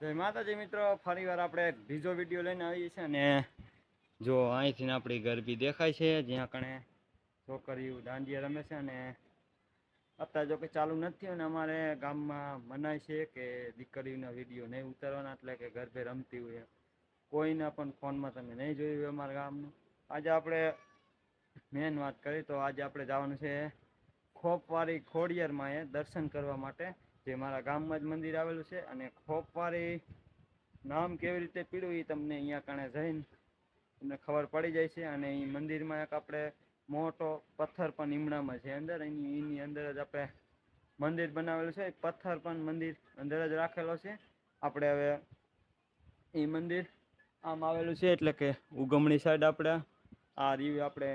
જય માતાજી મિત્રો, ફરીવાર આપણે બીજો વીડિયો લઈને આવીએ છીએ અને જો અહીંથી આપણી ગરબી દેખાય છે, જ્યાં કણે છોકરીઓ દાંડિયા રમે છે અને અત્યારે જો કે ચાલુ નથી અને અમારે ગામમાં મનાય છે કે દીકરીઓના વીડિયો નહીં ઉતારવાના, એટલે કે ગરબે રમતી હોય. કોઈના પણ ફોનમાં તમે નહીં જોયું હોય અમારા ગામનું. આજે આપણે મેન વાત કરી તો આજે આપણે જવાનું છે ખોપવાળી ખોડિયારમાં એ દર્શન કરવા માટે. જે મારા ગામમાં જ મંદિર આવેલું છે અને ખોપવારી નામ કેવી રીતે પીડ્યું એ તમને અહીંયા કણે જઈને તમને ખબર પડી જાય છે અને એ મંદિરમાં એક આપણે મોટો પથ્થર પણ હિમણામાં છે અંદર. એની એની અંદર જ આપણે મંદિર બનાવેલું છે. એ પથ્થર પણ મંદિર અંદર જ રાખેલો છે. આપણે હવે એ મંદિર આમ આવેલું છે એટલે કે ઉગમણી સાઈડ આપણે આ રીવ આપણે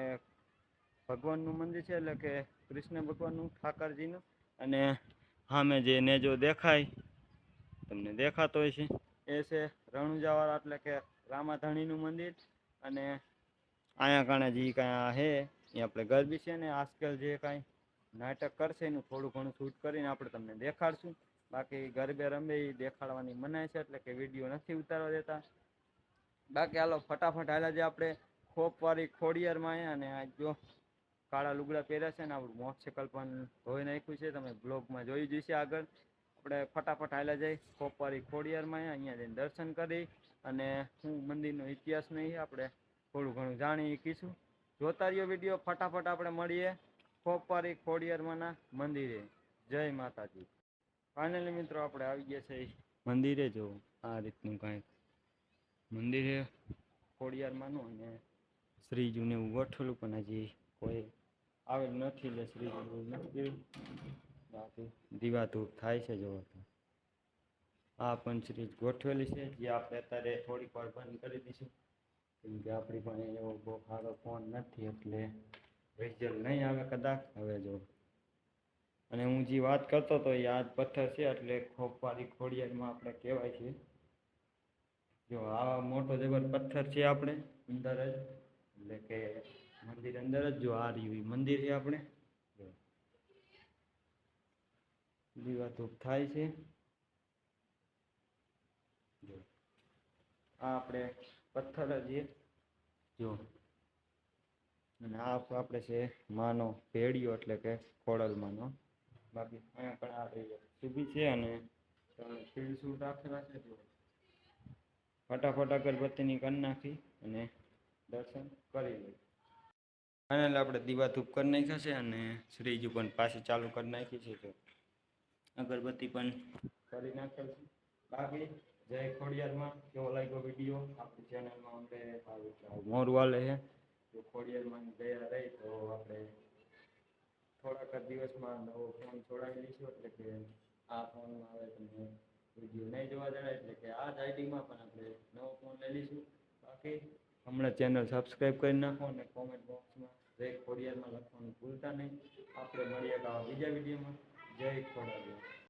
ભગવાનનું મંદિર છે એટલે કે કૃષ્ણ ભગવાનનું, ઠાકરજીનું અને સામે જે નેજો દેખાય, તમને દેખાતો હોય છે. એ છે રણુજાવાળા, એટલે કે રામાધણીનું મંદિર. અને અહીંયા કાણે જે કાંઈ છે એ આપણે ગરબી છે ને આજકાલ જે કાંઈ નાટક કરશે, એનું થોડું ઘણું શૂટ કરીને આપણે તમને દેખાડશું. બાકી ગરબે રમે એ દેખાડવાની મનાય છે, એટલે કે વીડિયો નથી ઉતારવા દેતા. બાકી હાલો, ફટાફટ હાલા જે આપણે ખોપવાળી ખોડિયારમાં આવ્યા અને આ જો કાળા લુગડા પહેર્યા છે ને આપણું મોટરસાઇકલ પણ ધોઈ નાખ્યું છે. તમે બ્લોગમાં જોઈ જશે આગળ. આપણે ફટાફટ હાલ્યા જઈ. ખોપવાળી ખોડિયારમાં અહીંયા જઈને દર્શન કરી અને હું મંદિરનો ઇતિહાસ નહીં, આપણે થોડું ઘણું જાણી શીખીશું જોતા રહ્યો વીડિયો. ફટાફટ આપણે મળીએ ખોપારી ખોડિયારમાંના મંદિરે. જય માતાજી. ફાઇનલી મિત્રો, આપણે આવી ગયા છે મંદિરે. જો, આ રીતનું કાંઈક મંદિરે ખોડિયારમાંનું અને શ્રીજીને એવું ગોઠવેલું પણ હજી કોઈ આવે નથી એટલે શ્રી બાકી દીવા ધૂપ થાય છે જોવો આ પણ શ્રીજ ગોઠવેલી છે. જે આપણે અત્યારે થોડીક વાર બંધ કરી દઈશું. કેમ કે આપણી પણ એવો બહુ સારો ફોન નથી એટલે રિઝલ્ટ નહીં આવે કદાચ. હવે જો. અને હું જે વાત કરતો હતો એ આ પથ્થર છે એટલે ખોપવાળી ખોડિયારમાં આપણે કહેવાય છે. જો આ મોટો જબર પથ્થર છે આપણે અંદર જ. એટલે કે મંદિર અંદર જ જો આ રહ્યું મંદિર છે આપણે? જો. દીવા થાય છે. જો. આ આપણે પથ્થર જે જો. અને આ આપણે છે માનો ભેડિયો એટલે કે ખોડલમાંનો બાકી અહીંયા પણ આ રહી છે. અને ફીડ શૂટ રાખેલા છે. જો. ફટાફટ અગરબત્તીની કરી નાખી અને દર્શન કરી લઈ ફાઇનલ આપણે દીવા ધૂપ કરી નાખ્યા છે અને શ્રીજી પણ પાછી ચાલુ કરી નાખી છે તો અગરબત્તી પણ કરી નાખેલ છે. બાકી જય ખોડિયારમાં, કેવો લાગ્યો વીડિયો? આપણી ચેનલમાં આપણે મોર વાલે છે જો ખોડિયારમાં ગયા રહી તો આપણે થોડાક દિવસમાં નવો ફોન છોડાવી લઈશું, એટલે કે આ ફોનમાં હવે તમને વીડિયો નહીં જોવા જણાય એટલે કે આ જ આઈડીમાં પણ આપણે નવો ફોન લઈ લઈશું. બાકી હમણાં ચેનલ સબસ્ક્રાઈબ કરી નાખો અને કોમેન્ટ બોક્સમાં જય ખોડિયારમાં લખવાનું ભૂલતા નહીં આપણે મળીએ આવા બીજા વિડીયોમાં. જય ખોડિયાર